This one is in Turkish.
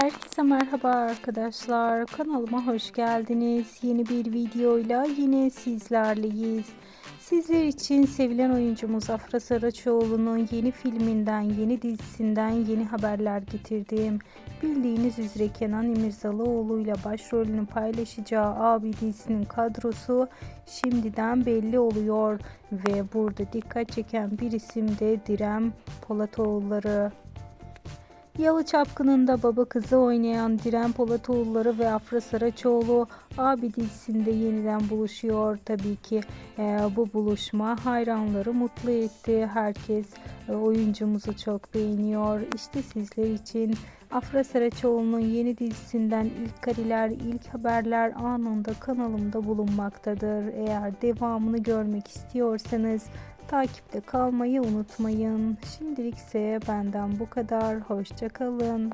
Herkese merhaba arkadaşlar. Kanalıma hoş geldiniz. Yeni bir videoyla yine sizlerleyiz. Sizler için sevilen oyuncumuz Afra Saraçoğlu'nun yeni filminden, yeni dizisinden yeni haberler getirdim. Bildiğiniz üzere Kenan İmirzalıoğlu ile başrolünü paylaşacağı Abi dizisinin kadrosu şimdiden belli oluyor. Ve burada dikkat çeken bir isim de Direm Polatoğulları. Yalı Çapkını'nda baba kızı oynayan Diren Polatoğulları ve Afra Saraçoğlu abi dizisinde yeniden buluşuyor. Tabii ki e, bu buluşma hayranları mutlu etti. Herkes e, oyuncumuzu çok beğeniyor. İşte sizler için Afra Saraçoğlu'nun yeni dizisinden ilk kareler, ilk haberler anında kanalımda bulunmaktadır. Eğer devamını görmek istiyorsanız Takipte kalmayı unutmayın. Şimdilik ise benden bu kadar. Hoşçakalın.